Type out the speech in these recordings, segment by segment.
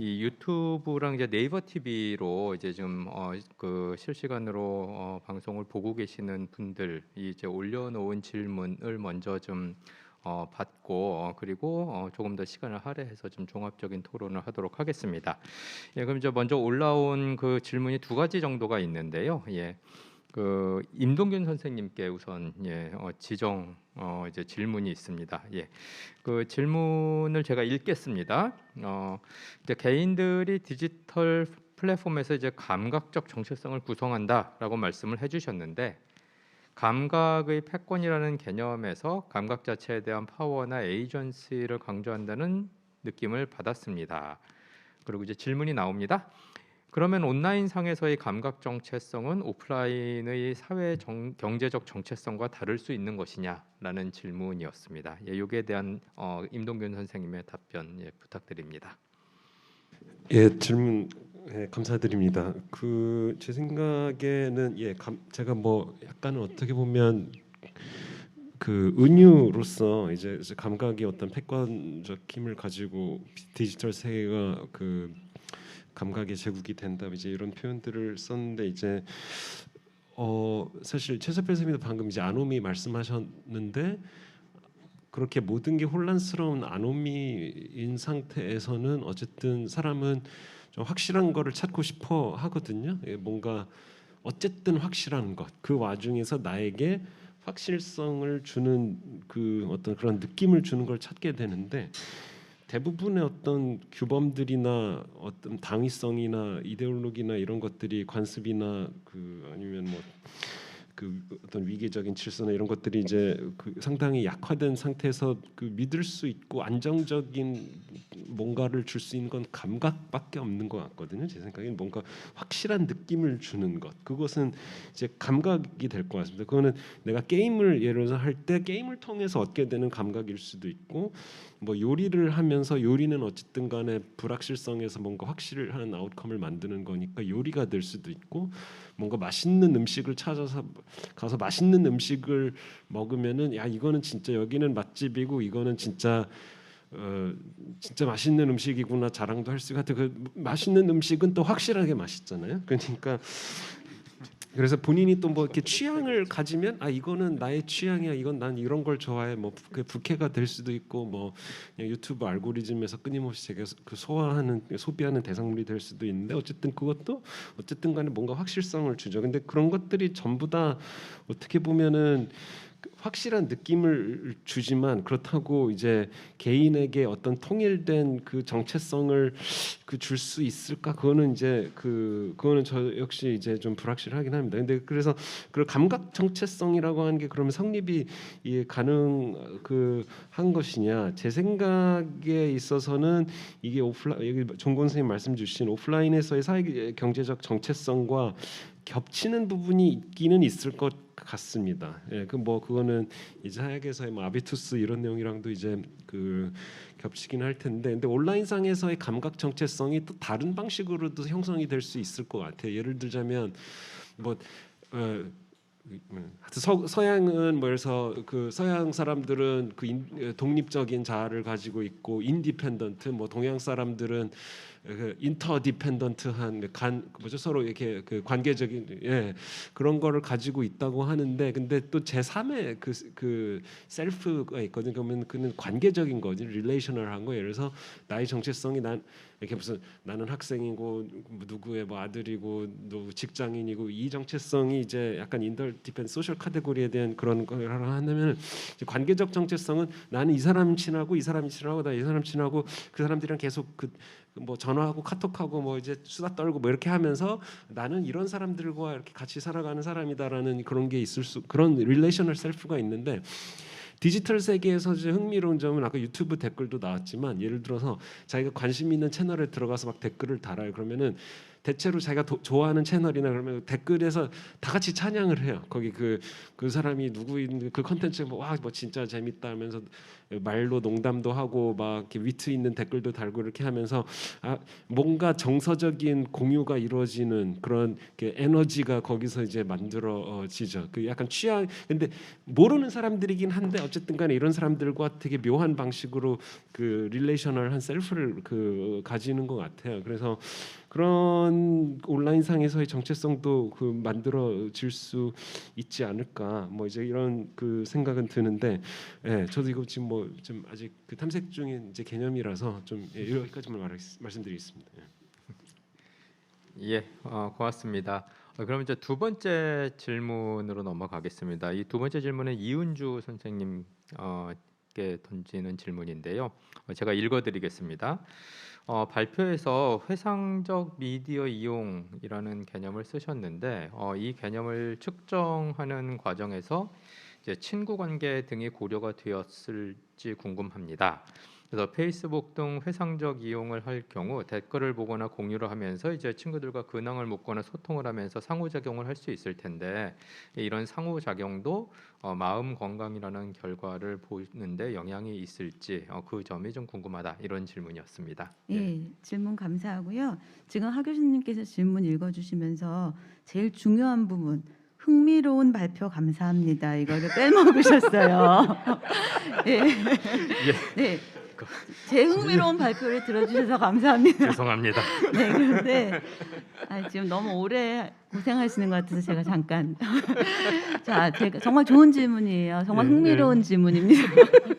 이 유튜브랑 이제 네이버 TV로 이제 좀어그 실시간으로 어 방송을 보고 계시는 분들 이 이제 올려놓은 질문을 먼저 좀 어 받고 어 그리고 어 조금 더 시간을 할애해서 좀 종합적인 토론을 하도록 하겠습니다. 예, 그럼 이제 먼저 올라온 그 질문이 두 가지 정도가 있는데요. 예. 그 임동균 선생님께 우선 예, 어, 지정 어, 이제 질문이 있습니다. 예, 그 질문을 제가 읽겠습니다. 어, 이제 개인들이 디지털 플랫폼에서 이제 감각적 정체성을 구성한다라고 말씀을 해주셨는데 감각의 패권이라는 개념에서 감각 자체에 대한 파워나 에이전시를 강조한다는 느낌을 받았습니다. 그리고 이제 질문이 나옵니다. 그러면 온라인 상에서의 감각 정체성은 오프라인의 사회 정, 경제적 정체성과 다를 수 있는 것이냐라는 질문이었습니다. 예, 여기에 대한 어, 임동균 선생님의 답변 예, 부탁드립니다. 예 질문 예, 감사드립니다. 그 제 생각에는 예 감, 제가 뭐 약간은 어떻게 보면 그 은유로서 이제 감각이 어떤 패권적 힘을 가지고 디지털 세계가 그 감각의 제국이 된다 이제 이런 표현들을 썼는데 이제 어 사실 최석별 선생님도 방금 이제 아노미 말씀하셨는데 그렇게 모든 게 혼란스러운 아노미인 상태에서는 어쨌든 사람은 좀 확실한 거를 찾고 싶어 하거든요. 예, 뭔가 어쨌든 확실한 것. 그 와중에서 나에게 확실성을 주는 그 어떤 그런 느낌을 주는 걸 찾게 되는데 대부분의 어떤 규범들이나 어떤 당위성이나 이데올로기나 이런 것들이 관습이나 그 아니면 뭐 그 어떤 위계적인 질서나 이런 것들이 이제 그 상당히 약화된 상태에서 그 믿을 수 있고 안정적인 뭔가를 줄 수 있는 건 감각밖에 없는 것 같거든요. 제 생각엔 뭔가 확실한 느낌을 주는 것 그것은 이제 감각이 될 것 같습니다. 그거는 내가 게임을 예를 들어서 할 때 게임을 통해서 얻게 되는 감각일 수도 있고 뭐 요리를 하면서 요리는 어쨌든 간에 불확실성에서 뭔가 확실한 아웃컴을 만드는 거니까 요리가 될 수도 있고 뭔가 맛있는 음식을 찾아서 가서 맛있는 음식을 먹으면은 야 이거는 진짜 여기는 맛집이고 이거는 진짜 어 진짜 맛있는 음식이구나 자랑도 할 수가 있고 그 맛있는 음식은 또 확실하게 맛있잖아요. 그러니까 그래서 본인이 또 뭐 이렇게 취향을 가지면 아 이거는 나의 취향이야 이건 난 이런 걸 좋아해 뭐 그 부캐가 될 수도 있고 뭐 그냥 유튜브 알고리즘에서 끊임없이 제가 그 소화하는 소비하는 대상물이 될 수도 있는데 어쨌든 그것도 어쨌든 간에 뭔가 확실성을 주죠. 근데 그런 것들이 전부 다 어떻게 보면은 확실한 느낌을 주지만 그렇다고 이제 개인에게 어떤 통일된 그 정체성을 그 줄 수 있을까 그거는 이제 그 그거는 저 역시 이제 좀 불확실하긴 합니다. 근데 그래서 그 감각 정체성이라고 하는 게 그러면 성립이 이 가능 그 한 것이냐 제 생각에 있어서는 이게 오프라인 여기 종건 선생님 말씀 주신 오프라인에서의 사회 경제적 정체성과 겹치는 부분이 있기는 있을 것 같습니다. 예, 그 뭐 그거는 이제 하약에서의 뭐 아비투스 이런 내용이랑도 이제 그 겹치긴 할 텐데, 근데 온라인 상에서의 감각 정체성이 또 다른 방식으로도 형성이 될 수 있을 것 같아요. 예를 들자면 뭐 어, 서, 서양은 뭐 그래서 그 서양 사람들은 그 인, 독립적인 자아를 가지고 있고 인디펜던트 뭐 동양 사람들은 그 인터디펜던트한 간 뭐죠 서로 이렇게 그 관계적인 예 그런 거를 가지고 있다고 하는데 근데 또 제 3의 그, 그 셀프가 있거든요. 그러면 그는 관계적인 거지 릴레이셔널한 거 예를 들어서 나의 정체성이 난 이렇게 무슨 나는 학생이고 누구의 뭐 아들이고 누구 직장인이고 이 정체성이 이제 약간 인터 디펜 소셜 카테고리에 대한 그런 걸 하면 관계적 정체성은 나는 이 사람 친하고 이 사람이 친하고 나 이 사람 친하고 그 사람들이랑 계속 그 뭐 전화하고 카톡하고 뭐 이제 수다 떨고 뭐 이렇게 하면서 나는 이런 사람들과 이렇게 같이 살아가는 사람이다라는 그런 게 있을 수 그런 릴레이셔널 셀프가 있는데 디지털 세계에서 이제 흥미로운 점은 아까 유튜브 댓글도 나왔지만 예를 들어서 자기가 관심 있는 채널에 들어가서 막 댓글을 달아요. 그러면은 대체로 자기가 도, 좋아하는 채널이나 그러면 댓글에서 다 같이 찬양을 해요. 거기 그그 사람이 누구인 그 컨텐츠 뭐와뭐 뭐 진짜 재밌다 하면서 말로 농담도 하고 막 이렇게 위트 있는 댓글도 달고 이렇게 하면서 아 뭔가 정서적인 공유가 이루어지는 그런 그 에너지가 거기서 이제 만들어지죠. 그 약간 취향 근데 모르는 사람들이긴 한데 어쨌든 간에 이런 사람들과 되게 묘한 방식으로 그 릴레이셔널한 셀프를 그 가지는 것 같아요. 그래서 그런 온라인 상에서의 정체성도 그 만들어질 수 있지 않을까 뭐 이제 이런 그 생각은 드는데 예 저도 이거 지금 뭐 좀 아직 그 탐색 중인 이제 개념이라서 좀 예, 여기까지만 말, 말씀드리겠습니다. 예. 예, 어, 고맙습니다. 어, 그럼 이제 두 번째 질문으로 넘어가겠습니다. 이 두 번째 질문은 이은주 선생님께 던지는 질문인데요. 어, 제가 읽어드리겠습니다. 어, 발표에서 회상적 미디어 이용이라는 개념을 쓰셨는데 어, 이 개념을 측정하는 과정에서 이제 친구 관계 등이 고려가 되었을지 궁금합니다. 그래서 페이스북 등 회상적 이용을 할 경우 댓글을 보거나 공유를 하면서 이제 친구들과 근황을 묻거나 소통을 하면서 상호작용을 할 수 있을 텐데 이런 상호작용도 어, 마음 건강이라는 결과를 보는데 영향이 있을지 어, 그 점이 좀 궁금하다 이런 질문이었습니다. 예, 질문 감사하고요. 지금 하 교수님께서 질문 읽어주시면서 제일 중요한 부분 흥미로운 발표 감사합니다. 이거를 빼먹으셨어요. 예, 네, 제 흥미로운 발표를 들어주셔서 감사합니다. 죄송합니다. 네, 그런데 아, 지금 너무 오래 고생하시는 것 같아서 제가 잠깐 자, 제가 정말 좋은 질문이에요. 정말 예, 흥미로운 질문입니다.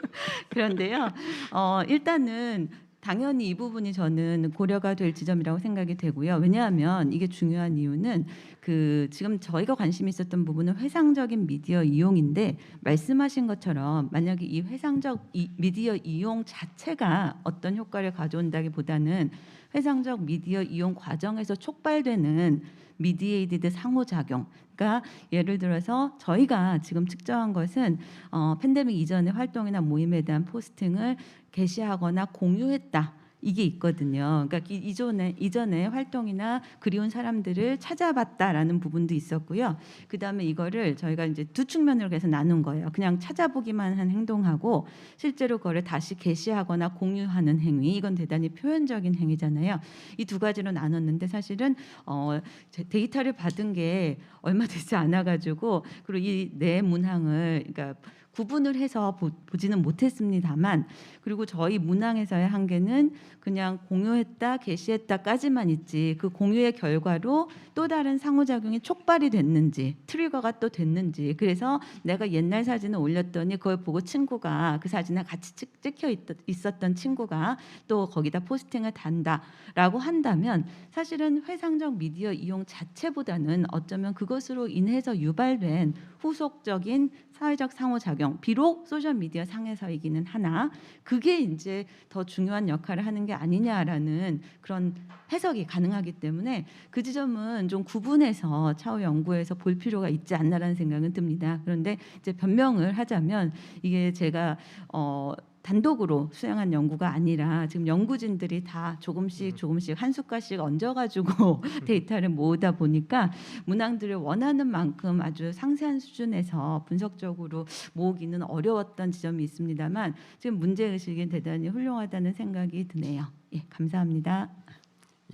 그런데요, 어, 일단은 당연히 이 부분이 저는 고려가 될 지점이라고 생각이 되고요. 왜냐하면 이게 중요한 이유는 그 지금 저희가 관심 있었던 부분은 회상적인 미디어 이용인데 말씀하신 것처럼 만약에 이 회상적 이 미디어 이용 자체가 어떤 효과를 가져온다기보다는 회상적 미디어 이용 과정에서 촉발되는 미디에이디드 상호작용. 그러니까 예를 들어서 저희가 지금 측정한 것은 어, 팬데믹 이전의 활동이나 모임에 대한 포스팅을 게시하거나 공유했다. 이게 있거든요. 그러니까 이- 이전에 이전에 활동이나 그리운 사람들을 찾아봤다라는 부분도 있었고요. 그다음에 이거를 저희가 이제 두 측면으로 해서 나눈 거예요. 그냥 찾아보기만 한 행동하고 실제로 그거를 다시 게시하거나 공유하는 행위. 이건 대단히 표현적인 행위잖아요. 이 두 가지로 나눴는데 사실은 어, 제 데이터를 받은 게 얼마 되지 않아 가지고 그리고 이 내 문항을 그러니까 구분을 해서 보, 보지는 못했습니다만 그리고 저희 문항에서의 한계는 그냥 공유했다 게시했다까지만 있지 그 공유의 결과로 또 다른 상호작용이 촉발이 됐는지 트리거가 또 됐는지 그래서 내가 옛날 사진을 올렸더니 그걸 보고 친구가 그 사진에 같이 찍, 찍혀 있, 있었던 친구가 또 거기다 포스팅을 단다라고 한다면 사실은 회상적 미디어 이용 자체보다는 어쩌면 그것으로 인해서 유발된 후속적인 사회적 상호작용 비록 소셜 미디어 상에서이기는 하나 그게 이제 더 중요한 역할을 하는 게 아니냐라는 그런 해석이 가능하기 때문에 그 지점은 좀 구분해서 차후 연구에서 볼 필요가 있지 않나라는 생각은 듭니다. 그런데 이제 변명을 하자면 이게 제가 어 단독으로 수행한 연구가 아니라 지금 연구진들이 다 조금씩 조금씩 한 숟갈씩 얹어가지고 데이터를 모으다 보니까 문항들을 원하는 만큼 아주 상세한 수준에서 분석적으로 모으기는 어려웠던 지점이 있습니다만 지금 문제 의식이 대단히 훌륭하다는 생각이 드네요. 예, 감사합니다.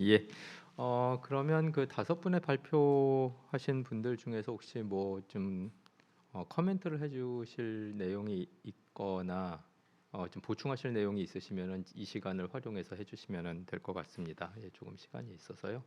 예. 어 그러면 그 다섯 분의 발표하신 분들 중에서 혹시 뭐좀 어, 커멘트를 해주실 내용이 있거나 어, 좀 보충하실 내용이 있으시면은 이 시간을 활용해서 해주시면은 될 것 같습니다. 예, 조금 시간이 있어서요.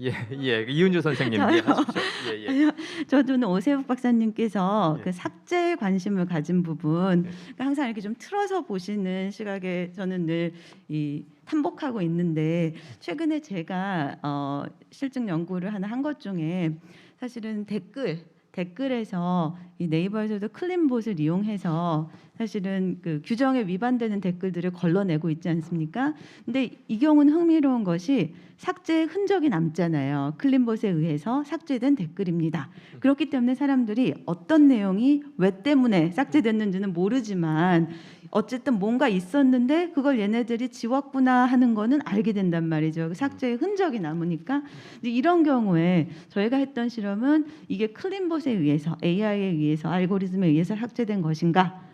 예, 예, 이은주 선생님, 예, 하십시오. 예, 예. 저도는 오세욱 박사님께서 예. 그 삭제에 관심을 가진 부분 네. 그러니까 항상 이렇게 좀 틀어서 보시는 시각에 저는 늘 이 탐복하고 있는데 최근에 제가 어, 실증 연구를 하나 한 것 중에 사실은 댓글 댓글에서 이 네이버에서도 클린봇을 이용해서 사실은 그 규정에 위반되는 댓글들을 걸러내고 있지 않습니까? 근데 이 경우는 흥미로운 것이 삭제의 흔적이 남잖아요. 클린봇에 의해서 삭제된 댓글입니다. 그렇기 때문에 사람들이 어떤 내용이 왜 때문에 삭제됐는지는 모르지만 어쨌든 뭔가 있었는데 그걸 얘네들이 지웠구나 하는 거는 알게 된단 말이죠. 그 삭제의 흔적이 남으니까. 근데 이런 경우에 저희가 했던 실험은 이게 클린봇에 의해서 AI에 의해서 알고리즘에 의해서 삭제된 것인가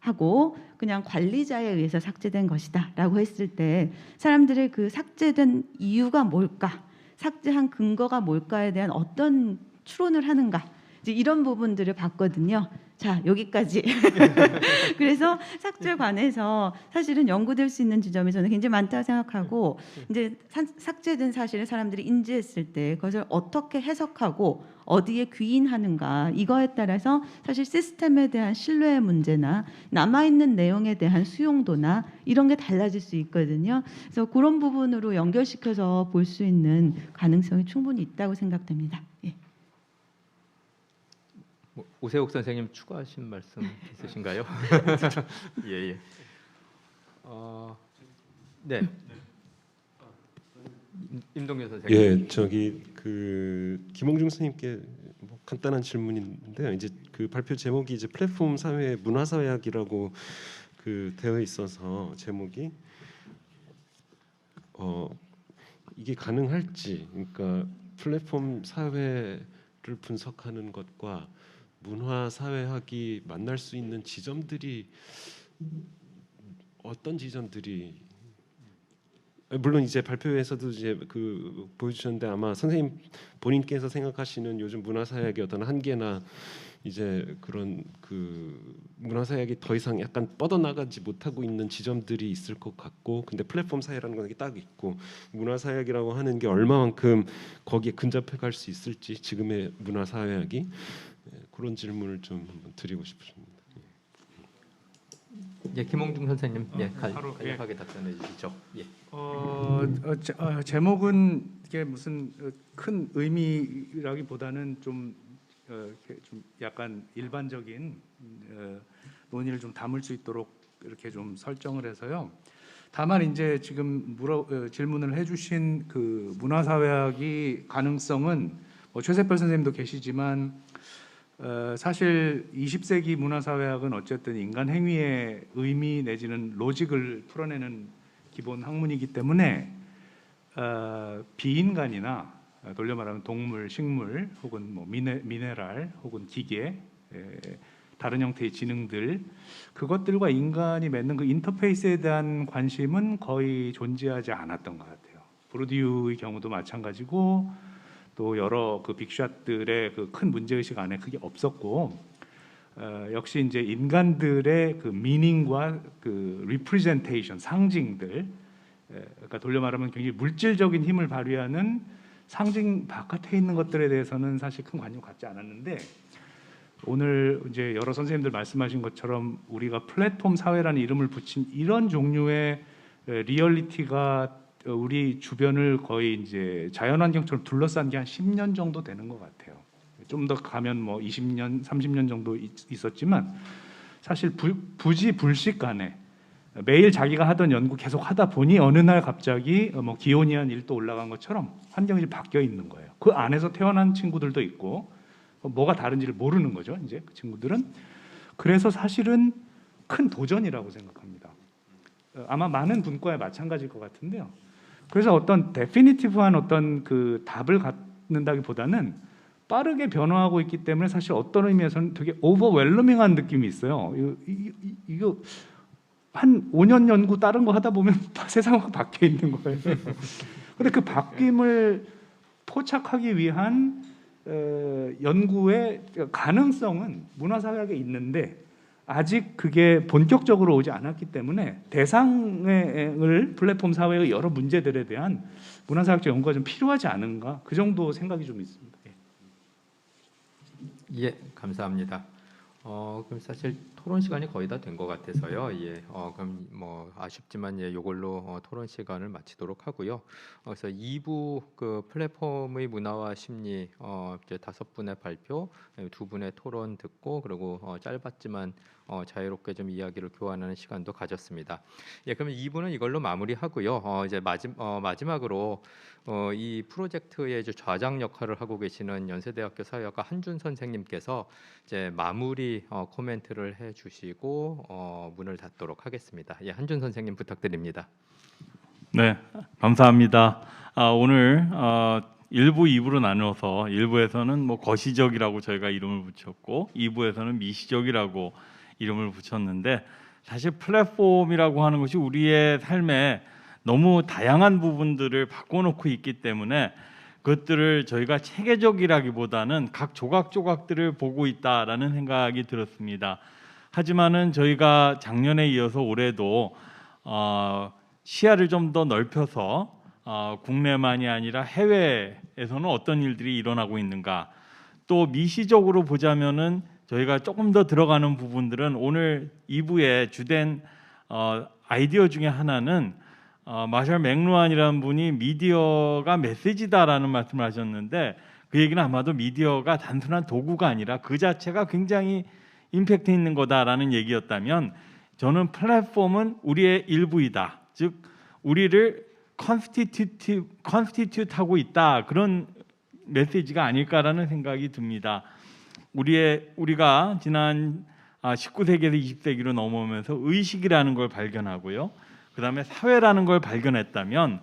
하고 그냥 관리자에 의해서 삭제된 것이다라고 했을 때 사람들의 그 삭제된 이유가 뭘까? 삭제한 근거가 뭘까에 대한 어떤 추론을 하는가? 이제 이런 부분들을 봤거든요. 자 여기까지. 그래서 삭제에 관해서 사실은 연구될 수 있는 지점이 저는 굉장히 많다고 생각하고 이제 사- 삭제된 사실을 사람들이 인지했을 때 그것을 어떻게 해석하고 어디에 귀인하는가 이거에 따라서 사실 시스템에 대한 신뢰의 문제나 남아 있는 내용에 대한 수용도나 이런 게 달라질 수 있거든요. 그래서 그런 부분으로 연결시켜서 볼 수 있는 가능성이 충분히 있다고 생각됩니다. 예. 뭐, 오세욱 선생님 추가하신 말씀 있으신가요? 예 예. 어, 네. 임- 임동규 선생님. 예, 저기 그 김홍중 선생님께 뭐 간단한 질문인데요. 이제 그 발표 제목이 이제 플랫폼 사회 문화 사회학이라고 그 되어 있어서 제목이 어 이게 가능할지 그러니까 플랫폼 사회를 분석하는 것과 문화 사회학이 만날 수 있는 지점들이 어떤 지점들이? 물론 이제 발표에서도 이제 그 보여주셨는데 아마 선생님 본인께서 생각하시는 요즘 문화 사회학의 어떤 한계나 이제 그런 그 문화 사회학이 더 이상 약간 뻗어나가지 못하고 있는 지점들이 있을 것 같고 근데 플랫폼 사회라는 건딱 있고 문화 사회학이라고 하는 게 얼마만큼 거기에 근접해 갈 수 있을지 지금의 문화 사회학이. 예, 그런 질문을 좀 한번 드리고 싶습니다. 예, 김홍중 선생님, 예, 어, 간- 바로, 간략하게 답변해 주시죠. 예. 어, 어, 제, 어, 제목은 이게 무슨 어, 큰 의미라기보다는 좀, 어, 좀 약간 일반적인 어, 논의를 좀 담을 수 있도록 이렇게 좀 설정을 해서요. 다만 이제 지금 물어 어, 질문을 해주신 그 문화사회학이 가능성은 뭐 최세별 선생님도 계시지만 어, 사실 20세기 문화사회학은 어쨌든 인간 행위의 의미 내지는 로직을 풀어내는 기본 학문이기 때문에 어, 비인간이나 어, 돌려 말하면 동물, 식물 혹은 뭐 미네, 미네랄 혹은 기계 에, 다른 형태의 지능들 그것들과 인간이 맺는 그 인터페이스에 대한 관심은 거의 존재하지 않았던 것 같아요. 브루디유의 경우도 마찬가지고 또 여러 그 빅샷들의 그 큰 문제 의식 안에 그게 없었고 어, 역시 이제 인간들의 그 미닝과 그 리프레젠테이션 상징들 에, 그러니까 돌려 말하면 굉장히 물질적인 힘을 발휘하는 상징 바깥에 있는 것들에 대해서는 사실 큰 관심 갖지 않았는데 오늘 이제 여러 선생님들 말씀하신 것처럼 우리가 플랫폼 사회라는 이름을 붙인 이런 종류의 에, 리얼리티가 어, 우리 주변을 거의 이제 자연환경처럼 둘러싼 게 한 10년 정도 되는 것 같아요. 좀 더 가면 뭐 20년, 30년 정도 있- 있었지만 사실 부, 부지 불식 간에 매일 자기가 하던 연구 계속 하다 보니 어느 날 갑자기 어, 뭐 기온이 한 1도 올라간 것처럼 환경이 바뀌어 있는 거예요. 그 안에서 태어난 친구들도 있고 어, 뭐가 다른지를 모르는 거죠. 이제 그 친구들은 그래서 사실은 큰 도전이라고 생각합니다. 어, 아마 많은 분과에 마찬가지일 것 같은데요. 그래서 어떤 데피니티브한 어떤 그 답을 갖는다기보다는 빠르게 변화하고 있기 때문에 사실 어떤 의미에서는 되게 오버웰러밍한 느낌이 있어요. 이거, 이거 한 5년 연구 다른 거 하다 보면 세상이 바뀌어 있는 거예요. 근데 그 바뀜을 포착하기 위한 어, 연구의 가능성은 문화사회학에 있는데 아직 그게 본격적으로 오지 않았기 때문에 대상을 플랫폼 사회의 여러 문제들에 대한 문화사회학적 연구가 좀 필요하지 않은가 그 정도 생각이 좀 있습니다. 예. 예, 감사합니다. 어, 그럼 사실 토론 시간이 거의 다 된 것 같아서요. 예, 어, 그럼 뭐 아쉽지만 예, 요걸로 어, 토론 시간을 마치도록 하고요. 어, 그래서 2부 그 플랫폼의 문화와 심리 어, 이제 다섯 분의 발표, 예, 두 분의 토론 듣고 그리고 어, 짧았지만 어, 자유롭게 좀 이야기를 교환하는 시간도 가졌습니다. 예, 그러면 2부는 이걸로 마무리하고요. 어, 이제 마지, 어, 마지막으로 어, 이 프로젝트의 이제 좌장 역할을 하고 계시는 연세대학교 사회학과 한준 선생님께서 이제 마무리 어, 코멘트를 해주시고 어, 문을 닫도록 하겠습니다. 예, 한준 선생님 부탁드립니다. 네, 감사합니다. 아, 오늘 어, 1부, 2부로 나누어서 1부에서는 뭐 거시적이라고 저희가 이름을 붙였고 2부에서는 미시적이라고 이름을 붙였는데 사실 플랫폼이라고 하는 것이 우리의 삶에 너무 다양한 부분들을 바꿔놓고 있기 때문에 그것들을 저희가 체계적이라기보다는 각 조각조각들을 보고 있다라는 생각이 들었습니다. 하지만은 저희가 작년에 이어서 올해도 어, 시야를 좀 더 넓혀서 어, 국내만이 아니라 해외에서는 어떤 일들이 일어나고 있는가 또 미시적으로 보자면은 저희가 조금 더 들어가는 부분들은 오늘 2부의 주된 어, 아이디어 중에 하나는 어, 마샬 맥루안이라는 분이 미디어가 메시지다라는 말씀을 하셨는데 그 얘기는 아마도 미디어가 단순한 도구가 아니라 그 자체가 굉장히 임팩트 있는 거다라는 얘기였다면 저는 플랫폼은 우리의 일부이다. 즉 우리를 컨스티튜트 컨스티튜트하고 있다. 그런 메시지가 아닐까라는 생각이 듭니다. 우리의 우리가 지난 아, 19세기에서 20세기로 넘어오면서 의식이라는 걸 발견하고요. 그다음에 사회라는 걸 발견했다면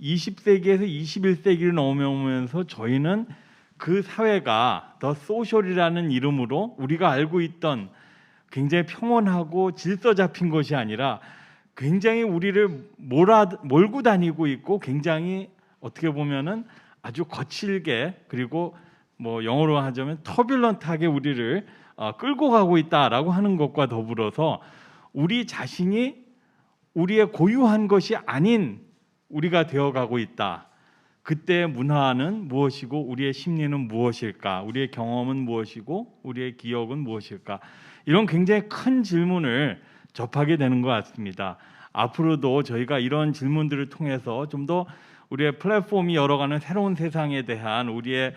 20세기에서 21세기를 넘어오면서 저희는 그 사회가 더 소셜이라는 이름으로 우리가 알고 있던 굉장히 평온하고 질서 잡힌 것이 아니라 굉장히 우리를 몰아 몰고 다니고 있고 굉장히 어떻게 보면은 아주 거칠게 그리고 뭐 영어로 하자면 터뷸런트하게 우리를 어, 끌고 가고 있다라고 하는 것과 더불어서 우리 자신이 우리의 고유한 것이 아닌 우리가 되어가고 있다. 그때의 문화는 무엇이고 우리의 심리는 무엇일까? 우리의 경험은 무엇이고 우리의 기억은 무엇일까? 이런 굉장히 큰 질문을 접하게 되는 것 같습니다. 앞으로도 저희가 이런 질문들을 통해서 좀 더 우리의 플랫폼이 열어가는 새로운 세상에 대한 우리의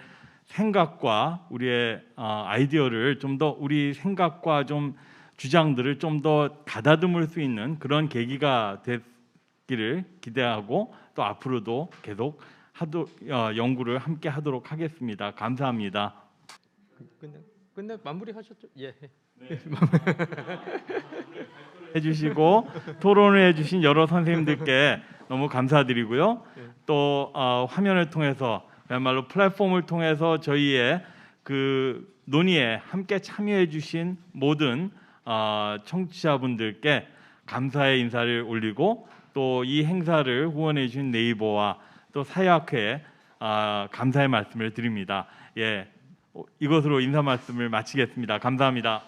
생각과 우리의 어, 아이디어를 좀 더 우리 생각과 좀 주장들을 좀 더 가다듬을 수 있는 그런 계기가 됐기를 기대하고 또 앞으로도 계속 하도 어, 연구를 함께 하도록 하겠습니다. 감사합니다. 끝내 끝내 마무리 하셨죠? 예. 해주시고 토론을 해주신 여러 선생님들께 너무 감사드리고요. 또 어, 화면을 통해서 그야말로 플랫폼을 통해서 저희의 그 논의에 함께 참여해 주신 모든 어, 청취자분들께 감사의 인사를 올리고 또 이 행사를 후원해 주신 네이버와 또 사회학회에 아, 감사의 말씀을 드립니다. 예, 어, 이것으로 인사 말씀을 마치겠습니다. 감사합니다.